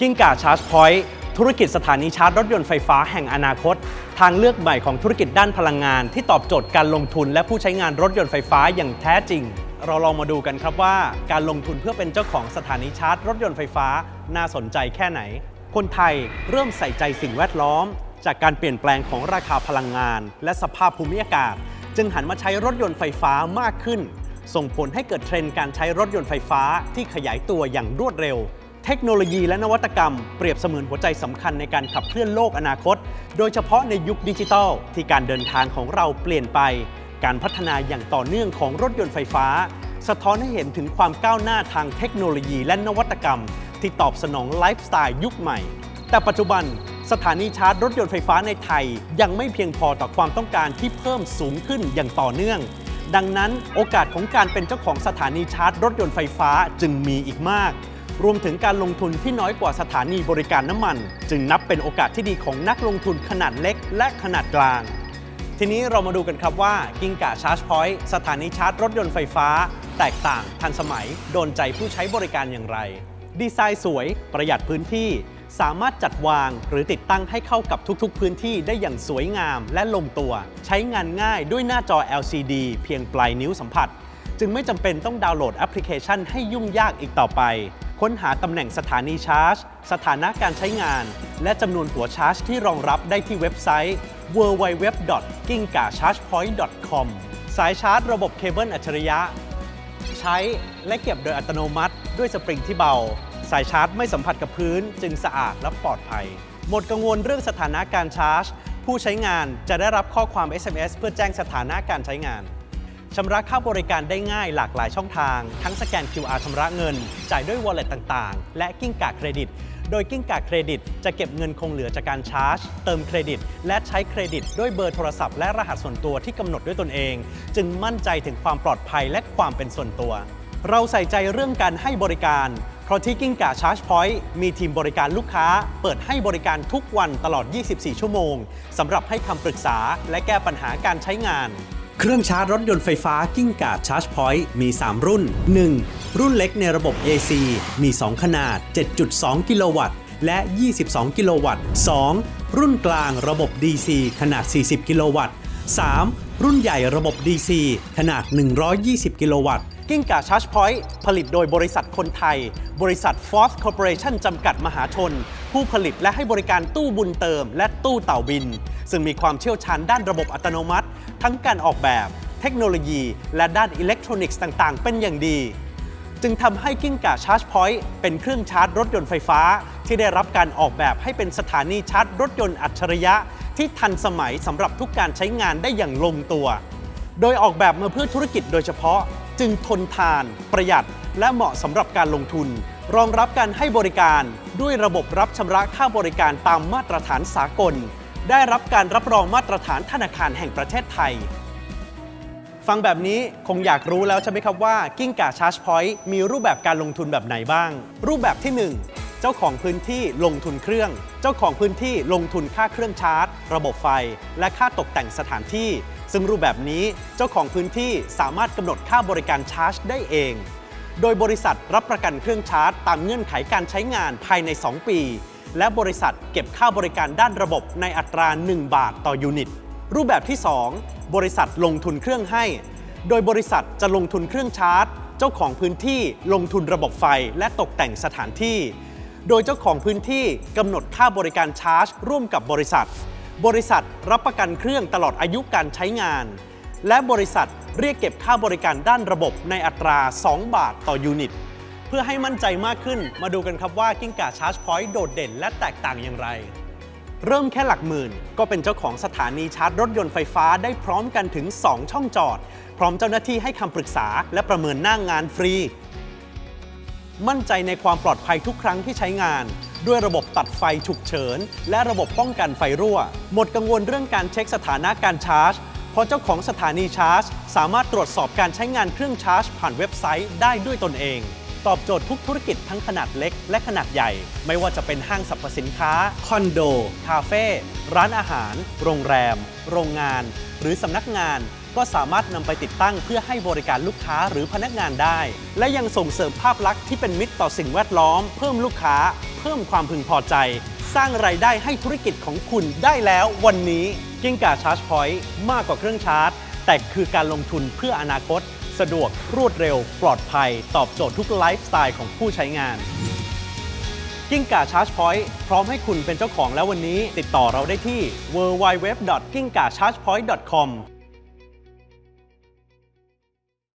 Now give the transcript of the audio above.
กิ้งก่าชาร์จพอยต์ธุรกิจสถานีชาร์จรถยนต์ไฟฟ้าแห่งอนาคต ทางเลือกใหม่ของธุรกิจด้านพลังงาน ที่ตอบโจทย์การลงทุนและผู้ใช้งานรถยนต์ไฟฟ้าอย่างแท้จริง เราลองมาดูกันครับว่า การลงทุนเพื่อเป็นเจ้าของสถานีชาร์จรถยนต์ไฟฟ้าน่าสนใจแค่ไหน คนไทยเริ่มใส่ใจสิ่งแวดล้อม จากการเปลี่ยนแปลงของราคาพลังงาน และสภาพภูมิอากาศ จึงหันมาใช้รถยนต์ไฟฟ้ามากขึ้น ส่งผลให้เกิดเทรนด์การใช้รถยนต์ไฟฟ้าที่ขยายตัวอย่างรวดเร็ว เทคโนโลยีและนวัตกรรมเปรียบเสมือนหัวใจสำคัญในการขับเคลื่อนโลกอนาคต โดยเฉพาะในยุคดิจิทัล ที่การเดินทางของเราเปลี่ยนไป การพัฒนาอย่างต่อเนื่องของรถยนต์ไฟฟ้า สะท้อนให้เห็นถึงความก้าวหน้าทางเทคโนโลยีและนวัตกรรม ที่ตอบสนองไลฟ์สไตล์ยุคใหม่ แต่ปัจจุบันสถานีชาร์จรถยนต์ไฟฟ้าในไทย ยังไม่เพียงพอต่อความต้องการที่เพิ่มสูงขึ้นอย่างต่อเนื่อง ดังนั้นโอกาสของการเป็นเจ้าของสถานีชาร์จรถยนต์ไฟฟ้าจึงมีอีกมาก รวมถึงการลงทุนที่น้อยกว่าสถานีบริการน้ำมัน จึงนับเป็นโอกาสที่ดีของนักลงทุนขนาดเล็กและขนาดกลาง ทีนี้เรามาดูกันครับว่ากิงก่าชาร์จพอยต์สถานีชาร์จรถยนต์ไฟฟ้า แตกต่างทันสมัย โดนใจผู้ใช้บริการอย่างไร ดีไซน์สวย ประหยัดพื้นที่ สามารถจัดวางหรือติดตั้งให้เข้ากับทุกๆ พื้นที่ได้อย่างสวยงามและลงตัว ใช้งานง่ายด้วยหน้าจอ LCD เพียงปลายนิ้วสัมผัส จึงไม่จำเป็นต้องดาวน์โหลดแอปพลิเคชันให้ยุ่งยากอีกต่อไป ค้นหาตำแหน่งสถานีชาร์จ สถานะการใช้งาน และจำนวนหัวชาร์จที่รองรับได้ที่เว็บไซต์ www.gingkachargepoint.com สายชาร์จระบบเคเบิลอัจฉริยะ ใช้และเก็บโดยอัตโนมัติ ด้วยสปริงที่เบา สายชาร์จไม่สัมผัสกับพื้น จึงสะอาดและปลอดภัย หมดกังวลเรื่องสถานะการชาร์จ ผู้ใช้งานจะได้รับข้อความ SMS เพื่อแจ้งสถานะการใช้งาน ชำระค่าบริการได้ง่ายหลากหลายช่องทาง ทั้งสแกน QR ชำระเงิน จ่ายด้วย wallet ต่างๆ และกิ้งก่าเครดิต โดยกิ้งก่าเครดิต จะเก็บเงินคงเหลือจากการชาร์จ เติมเครดิต และใช้เครดิต ด้วยเบอร์โทรศัพท์และรหัสส่วนตัวที่กำหนดด้วยตนเอง จึงมั่นใจถึงความปลอดภัยและความเป็นส่วนตัว เราใส่ใจเรื่องการให้บริการเพราะที่กิ้งก่าชาร์จพอยต์มีทีมบริการลูกค้า เปิดให้บริการทุกวันตลอด 24 ชั่วโมง สำหรับให้คำปรึกษาและแก้ปัญหาการใช้งาน เครื่องชาร์จรถยนต์ไฟฟ้ากิ้งก่าชาร์จพอยต์มี 3 รุ่น 1. รุ่นเล็กในระบบ AC มี 2 ขนาด 7.2 กิโลวัตต์ และ 22 กิโลวัตต์ 2. รุ่นกลางระบบ DC ขนาด 40 กิโลวัตต์ 3. รุ่นใหญ่ระบบ DC ขนาด 120 กิโลวัตต์กิ้งก่าชาร์จพอยต์ผลิตโดยบริษัทคนไทย บริษัท Force Corporation จำกัดมหาชน ผู้ผลิตและให้บริการตู้บุญเติม และตู้เต่าบิน ซึ่งมีความเชี่ยวชาญด้านระบบอัตโนมัติ ทั้งการออกแบบ เทคโนโลยี และด้านอิเล็กทรอนิกส์ต่าง ๆ เป็นอย่างดี จึงทำให้กิ้งก่าชาร์จพอยต์เป็นเครื่องชาร์จรถยนต์ไฟฟ้า ที่ได้รับการออกแบบให้เป็นสถานีชาร์จรถยนต์อัจฉริยะ ที่ทันสมัยสำหรับทุกการใช้งานได้อย่างลงตัว โดยออกแบบมาเพื่อธุรกิจโดยเฉพาะ จึงทนทาน ประหยัด และเหมาะสำหรับการลงทุน รองรับการให้บริการ ด้วยระบบรับชำระค่าบริการตามมาตรฐานสากล ได้รับการรับรองมาตรฐานธนาคารแห่งประเทศไทย ฟังแบบนี้คงอยากรู้แล้วใช่ไหมครับว่ากิ้งก่าชาร์จพอยต์มีรูปแบบการลงทุนแบบไหนบ้าง รูปแบบที่ 1 เจ้าของพื้นที่ลงทุนเครื่อง เจ้าของพื้นที่ลงทุนค่าเครื่องชาร์จ ระบบไฟ และค่าตกแต่งสถานที่ ซึ่งรูปแบบนี้เจ้าของพื้นที่สามารถกำหนดค่าบริการชาร์จ ได้เอง โดยบริษัทรับประกันเครื่องชาร์จ ตามเงื่อนไขการใช้งานภายใน 2 ปี และบริษัทเก็บค่าบริการด้านระบบในอัตรา 1 บาทต่อยูนิต รูปแบบที่ 2 บริษัทลงทุนเครื่องให้ โดยบริษัทจะลงทุนเครื่องชาร์จ เจ้าของพื้นที่ลงทุนระบบไฟและตกแต่งสถานที่ โดยเจ้าของพื้นที่กำหนดค่าบริการชาร์จ ร่วมกับบริษัท บริษัทรับประกันเครื่องตลอดอายุการใช้งาน และบริษัทเรียกเก็บค่าบริการด้านระบบในอัตรา 2 บาทต่อยูนิต เพื่อให้มั่นใจมากขึ้นมาดูกันครับว่ากิ้งก่าชาร์จพอยต์โดดเด่นและแตกต่างอย่างไร เริ่มแค่หลักหมื่น ก็เป็นเจ้าของสถานีชาร์จรถยนต์ไฟฟ้าได้พร้อมกันถึง 2 ช่องจอด พร้อมเจ้าหน้าที่ให้คำปรึกษาและประเมินหน้างงานฟรี มั่นใจในความปลอดภัยทุกครั้งที่ใช้งานด้วยระบบตัดไฟฉุกเฉิน และระบบป้องกันไฟรั่ว หมดกังวลเรื่องการเช็คสถานะการชาร์จ เพราะเจ้าของสถานีชาร์จ สามารถตรวจสอบการใช้งานเครื่องชาร์จ ผ่านเว็บไซต์ได้ด้วยตนเอง ตอบโจทย์ทุกธุรกิจทั้งขนาดเล็กและขนาดใหญ่ ไม่ว่าจะเป็นห้างสรรพสินค้า คอนโด คาเฟ่ร้านอาหาร โรงแรม โรงงาน หรือสำนักงานก็สามารถนำไปติดตั้งเพื่อให้บริการลูกค้าหรือพนักงานได้ และยังส่งเสริมภาพลักษณ์ที่เป็นมิตรต่อสิ่งแวดล้อม เพิ่มลูกค้า เพิ่มความพึงพอใจ สร้างไรายได้ให้ธุรกิจของคุณได้แล้ววันนี้ กิ้งก่าชาร์จพอยต์มากกว่าเครื่องชาร์จ แต่คือการลงทุนเพื่ออนาคต สะดวกรวดเร็ว ปลอดภัย ตอบโจทย์ทุกไลฟ์สไตล์ของผู้ใช้งาน กิ้งก่าชาร์จพอยต์พร้อมให้คุณเป็นเจ้าของแล้ววันนี้ ติดต่อเราได้ที่ www.gingkachargepoint.com